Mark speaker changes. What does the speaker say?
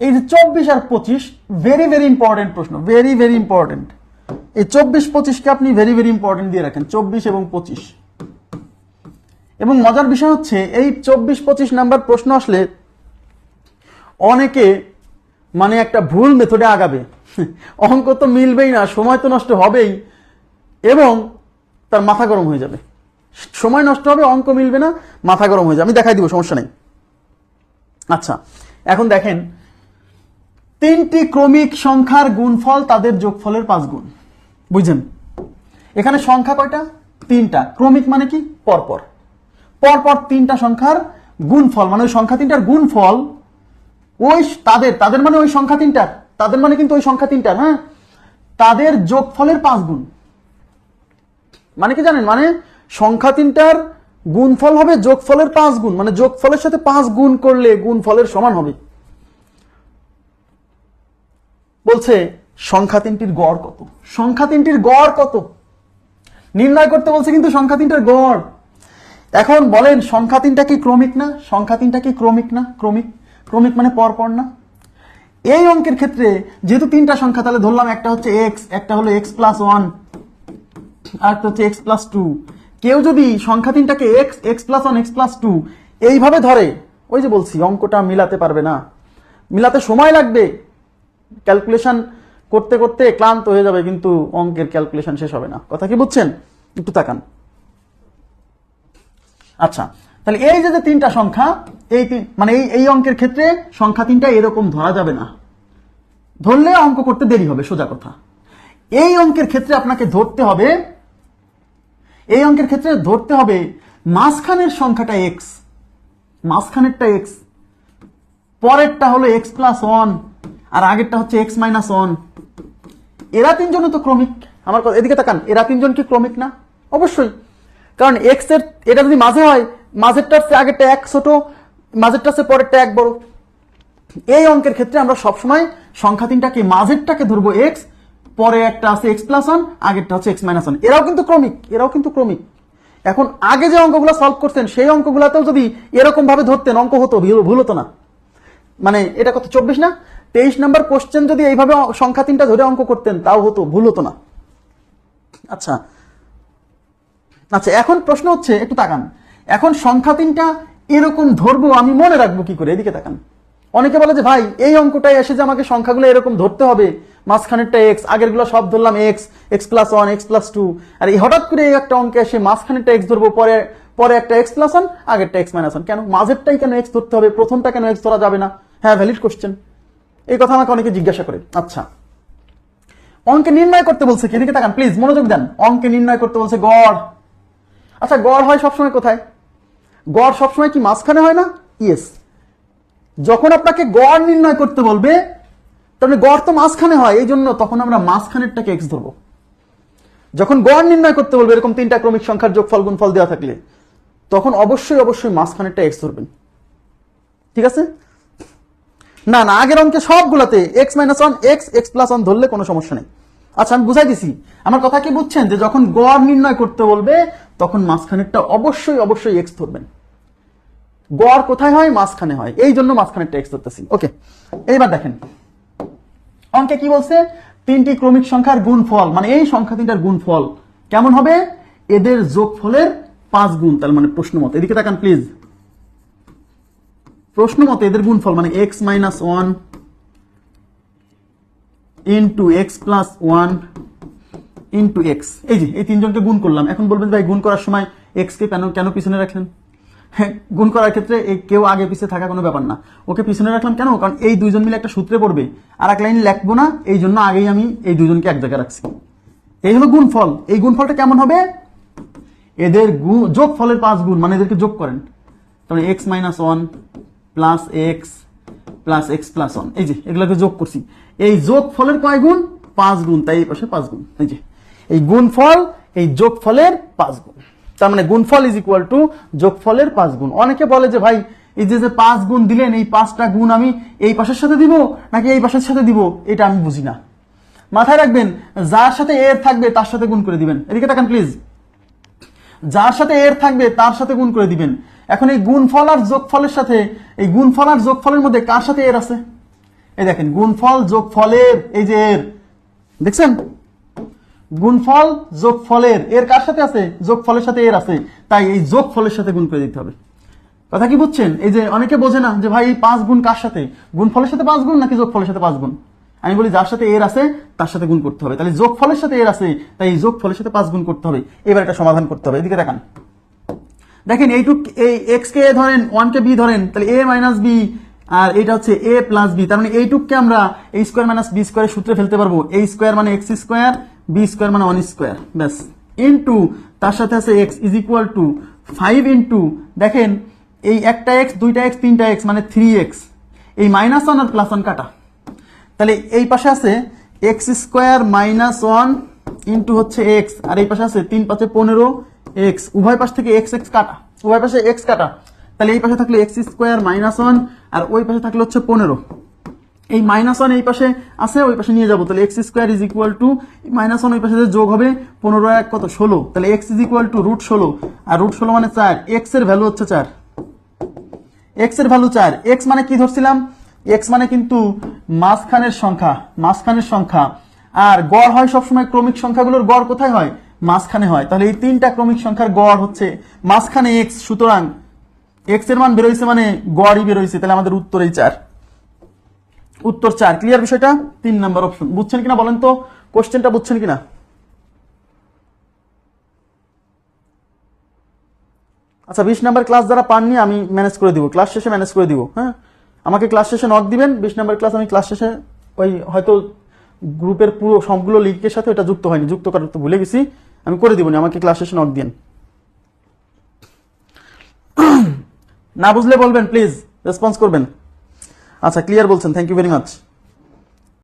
Speaker 1: এই যে চব্বিশ আর পঁচিশ ভেরি ভেরি ইম্পর্টেন্ট প্রশ্ন ভেরি ভেরি ইম্পর্টেন্ট এই চব্বিশ, পঁচিশকে আপনি ভেরি ভেরি ইম্পর্টেন্ট দিয়ে রাখেন, চব্বিশ এবং পঁচিশ। এবং মজার বিষয় হচ্ছে, এই চব্বিশ, পঁচিশ নাম্বার প্রশ্ন আসলে অনেকে মানে একটা ভুল মেথডে আগাবে। অঙ্ক তো মিলবেই না, সময় তো নষ্ট হবেই, এবং তার মাথা গরম হয়ে যাবে। সময় নষ্ট হবে, অঙ্ক মিলবে না, মাথা গরম হয়ে যাবে। আমি দেখাই দিব, সমস্যা নেই। আচ্ছা এখন দেখেন তিনটি ক্রমিক সংখ্যার গুণফল তাদের যোগফলের পাঁচ গুণ। বুঝছেন? এখানে সংখ্যা কয়টা? তিনটা। ক্রমিক মানে কি? পরপর। পরপর তিনটা সংখ্যার গুণফল মানে ওই সংখ্যা তিনটার গুণফল, ওই তাদের তাদের মানে ওই সংখ্যা তিনটার। তাদের মানে কিন্তু ওই সংখ্যা তিনটার হ্যাঁ? তাদের যোগফলের পাঁচ গুণ। মানে কি জানেন? মানে সংখ্যা তিনটার গুণফল হবে যোগফলের পাঁচ গুণ। মানে যোগফলের সাথে পাঁচ গুণ করলে গুণফলের সমান হবে। বলছে, সংখ্যা তিনটির গড় কত? সংখ্যা তিনটির গড় কত? নির্ণয় করতে বলছে কিন্তু সংখ্যা তিনটার গড়। এখন বলেন, সংখ্যা তিনটা কি ক্রমিক না? সংখ্যা তিনটা কি ক্রমিক না? ক্রমিক? ক্রমিক মানে পরপর না? এই অঙ্কের ক্ষেত্রে যেহেতু তিনটা সংখ্যা, তাহলে ধরলাম একটা হচ্ছে এক্স একটা হলো এক্স প্লাস ওয়ান আর একটা হচ্ছে এক্স প্লাস টু কেউ যদি সংখ্যা তিনটাকে x x plus one x plus two এইভাবে ধরে, ওই যে বলছি, অঙ্কটা মিলাতে পারবে না। মিলাতে সময় লাগবে। ক্যালকুলেশন করতে করতে ক্লান্ত হয়ে যাবে, কিন্তু অঙ্কের ক্যালকুলেশন শেষ হবে না। কথা কি বুঝছেন? একটু তাকান। আচ্ছা তাহলে এই যে তিনটা সংখ্যা, এই মানে এই এই অঙ্কের ক্ষেত্রে সংখ্যা তিনটা এরকম ধরা যাবে না। ধরলে অঙ্ক করতে দেরি হবে, সোজা কথা। এই অঙ্কের ক্ষেত্রে আপনাকে ধরতে হবে, এই অঙ্কের ক্ষেত্রে ধরতে হবে মাঝখানের সংখ্যাটা এক্স মাঝখানেরটা এক্স পরেরটা হলো এক্স প্লাস ওয়ান আর আগেরটা হচ্ছে এক্স মাইনাস ওয়ান এরা তিনজনও তো ক্রমিক। আমার কথা এদিকে তাকান, এরা তিনজন কি ক্রমিক না? অবশ্যই। কারণ এক্সের এটা যদি মাঝে হয়, মাঝেরটার চেয়ে আগেরটা এক ছোট, মাঝেরটার চেয়ে পরেরটা এক বড়। এই অঙ্কের ক্ষেত্রে আমরা সবসময় সংখ্যা তিনটাকে মাঝেরটাকে ধরবো এক্স পরে একটা আছে এক্স প্লাস ওয়ান আগেরটা হচ্ছে এক্স মাইনাস ওয়ান এরাও কিন্তু ক্রমিক, এরাও কিন্তু ক্রমিক। এখন আগে যে অঙ্কগুলো সলভ করতেন, সেই অঙ্কগুলোতেও যদি এরকম ভাবে ধরতেন, অঙ্ক হতো ভুল- হতো না। মানে এটা কত, চব্বিশ না? তেইশ নাম্বার কোশ্চেন যদি এইভাবে সংখ্যা তিনটা ধরে অঙ্ক করতেন, তাও হতো, ভুল হতো না। আচ্ছা। আচ্ছা এখন প্রশ্ন হচ্ছে, একটু তাকান। এখন সংখ্যা তিনটা এরকম ধরবো, আমি মনে রাখব কি করে? এদিকে তাকান। অনেকে বলে যে, ভাই, এই অঙ্কটাই এসে যে আমাকে সংখ্যাগুলো এরকম ধরতে হবে, মাঝখানেরটা এক্স আগেরগুলো সব ধরলাম x x plus one x plus two আর এই হঠাৎ করে এই একটা অঙ্কে এসে মাঝখানেরটা এক্স ধরবো, পরে পরে একটা এক্স প্লাস ওয়ান আগেরটা এক্স মাইনাস ওয়ান কেন? মাঝেরটাই কেন এক্স ধরতে হবে? প্রথমটা কেন এক্স ধরা যাবে না? হ্যাঁ ভ্যালিড কোশ্চেন এই কথা আমাকে অনেকে জিজ্ঞাসা করে। আচ্ছা। অঙ্কে নির্ণয় করতে বলছে কি? এদিকে তাকান প্লিজ মনোযোগ দেন। অঙ্কে নির্ণয় করতে বলছে গড়। আচ্ছা গড় হয় সবসময় কোথায়? গড় সবসময় কি মাঝখানে হয় না? ইয়েস যখন আপনাকে গড় নির্ণয় করতে বলবে তাহলে গড় তো মাঝখানে হয়, এই জন্য তখন আমরা মাঝখানেরটাকে এক্স ধরবো। যখন গড় নির্ণয় করতে বলবে, এরকম তিনটা ক্রমিক সংখ্যার যোগ যোগফল, গুণফল দেওয়া থাকলে, তখন অবশ্যই অবশ্যই মাঝখানেরটা এক্স ধরবেন। ঠিক আছে? না না, আগের অঙ্কে সবগুলোতে x minus one x x plus one ধরলে কোনো সমস্যা নেই। আচ্ছা আমি বুঝাই দিছি। আমার কথা কি বুঝছেন? যে যখন গড় নির্ণয় করতে বলবে, তখন মাঝখানেরটা অবশ্যই অবশ্যই এক্স ধরবেন। গড় কোথায় হয়? মাঝখানে হয়। এই জন্য মাঝখানেরটা এক্স ধরতেছি। ওকে এইবার দেখেন। অঙ্কে কি বলছে? তিনটি ক্রমিক সংখ্যার গুণফল মানে এই সংখ্যা তিনটার গুণফল কেমন হবে? এদের যোগফলের পাঁচ গুণ, তার মানে প্রশ্ন মত এদিকে তাকান প্লিজ প্রশ্ন মতে এদের গুণফল মানে x minus one into x plus one into x এই যে, এই তিনজনকে গুণ করলাম। এখন বলবেন ভাই, গুণ করার সময় এক্স কে কেন কেন পিছনে রাখলেন? হ্যাঁ গুণ করার ক্ষেত্রে কেউ আগে পিছিয়ে থাকা কোনো ব্যাপার না। ওকে পিছনে রাখলাম কেন? কারণ এই দুইজন মিলে একটা সূত্রে পড়বে। আর এক লাইন লিখব না, এই জন্য আগেই আমি এই দুজনকে এক জায়গায় রাখছি। এই হলো গুণফল। এই গুণফলটা কেমন হবে? এদের গু- যোগ ফলের পাঁচ গুণ মানে এদেরকে যোগ করেন। তাহলে x minus one plus x plus x plus one এই যে, এগুলোকে যোগ করছি। এই যোগ ফলের কয় গুণ? পাঁচ গুণ। তাই এই পাশে পাঁচ গুণ। এই যে, এই গুণফল এই যোগ ফলের পাঁচ গুণ। তার মানে গুণফল ইজ ইকুয়াল টু যোগফলের পাঁচ গুণ। অনেকে বলে যে, ভাই, এই যে যে পাঁচ গুণ দিলেন, এই পাঁচটা গুণ আমি এই পাশের সাথে দিব, নাকি এই পাশের সাথে দিব? এটা আমি বুঝি না। মাথায় রাখবেন, যার সাথে এর থাকবে, তার সাথে গুণ করে দিবেন। এদিকে তাকান প্লিজ যার সাথে এর থাকবে, তার সাথে গুণ করে দিবেন। এখন এই গুণফল আর যোগফলের সাথে, এই গুণফল আর যোগফলের মধ্যে কার সাথে এর আছে? এই দেখেন গুণফল যোগফলের এই যে এর। দেখছেন? গুণফল যোগফলের এর কার সাথে আছে? যোগফলের সাথে এর আছে। তাই এই যোগফলের সাথে গুণ করে দিতে হবে। কথা কি বুঝছেন? এই যে অনেকে বোঝে না যে ভাই পাঁচ গুণ কার সাথে? গুণফলের সাথে পাঁচ গুণ নাকি যোগফলের সাথে পাঁচ গুণ? আমি বলি যার সাথে এর আছে, তার সাথে গুণ করতে হবে। তাহলে যোগফলের সাথে এর আছে, তাই এই যোগফলের সাথে পাঁচ গুণ করতে হবে। এবার এটা সমাধান করতে হবে। এদিকে দেখান। দেখেন এইটুক এই এক্স কে ধরেন ওয়ান কে বি ধরেন, তাহলে এ মাইনাস বি আর এটা হচ্ছে এ প্লাস বি তার মানে এইটুককে আমরা এ স্কোয়ার মাইনাস বি স্কোয়ারের সূত্রে ফেলতে পারব। এ স্কোয়ার মানে এক্স স্কোয়ার বি স্কোয়ার মানে ওয়ান স্কোয়ার ব্যাস। ইন্টু তার সাথে আছে x is equal to five into দেখেন এই একটা এক্স দুইটা এক্স তিনটা এক্স মানে থ্রি এক্স এই মাইনাস ওয়ান আর প্লাস ওয়ান কাটা। তাহলে এই পাশে আছে x square minus one into হচ্ছে এক্স আর এই পাশে আছে তিন পাঁচে পনেরো এক্স উভয় পাশ থেকে এক্স এক্স কাটা, উভয় পাশে এক্স কাটা। তাহলে এই পাশে থাকলে এক্স স্কোয়ার মাইনাস ওয়ান আর ওই পাশে থাকলে হচ্ছে পনেরো। এই মাইনাস ওয়ান এই পাশে আছে, ওই পাশে নিয়ে যাব। তাহলে x square is equal to minus one ওই পাশে যোগ হবে, পনেরো এক কত? ষোলো। তাহলে x is equal to root ষোলো। আর রুট ষোলো মানে চার। এক্সের ভ্যালু হচ্ছে চার। এক্সের ভ্যালু চার। এক্স মানে কি ধরছিলাম? এক্স মানে কিন্তু মাঝখানের সংখ্যা মাঝখানের সংখ্যা। আর গড় হয় সবসময় ক্রমিক সংখ্যাগুলোর গড় কোথায় হয়? মাঝখানে হয়। তাহলে এই তিনটা ক্রমিক সংখ্যার গড় হচ্ছে মাঝখানে এক্স সুতরাং এক্সের মান বেরোইছে মানে গড়ই বেরোইছে। তাহলে আমাদের উত্তর এই চার। উত্তর চার। ক্লিয়ার বিষয়টা? তিন নাম্বার অপশন বুঝছেন কিনা বলেন তো? কোশ্চেনটা বুঝছেন কিনা? আচ্ছা বিশ নাম্বার ক্লাস যারা পাননি, আমি ম্যানেজ করে দিব। ক্লাস শেষে ম্যানেজ করে দিব হ্যাঁ? আমাকে ক্লাস শেষে নক দিবেন। বিশ নাম্বার ক্লাস আমি ক্লাস শেষে ওই হয়তো গ্রুপের পুরো সবগুলো লিঙ্কের সাথে ওটা যুক্ত হয়নি। যুক্ত করার তো ভুলে গেছি। আমি করে দিব না, আমাকে ক্লাস শেষে নক দিন না বুঝলে বলবেন প্লিজ রেসপন্স করবেন। আচ্ছা ক্লিয়ার বলছেন থ্যাংক ইউ ভেরি মাচ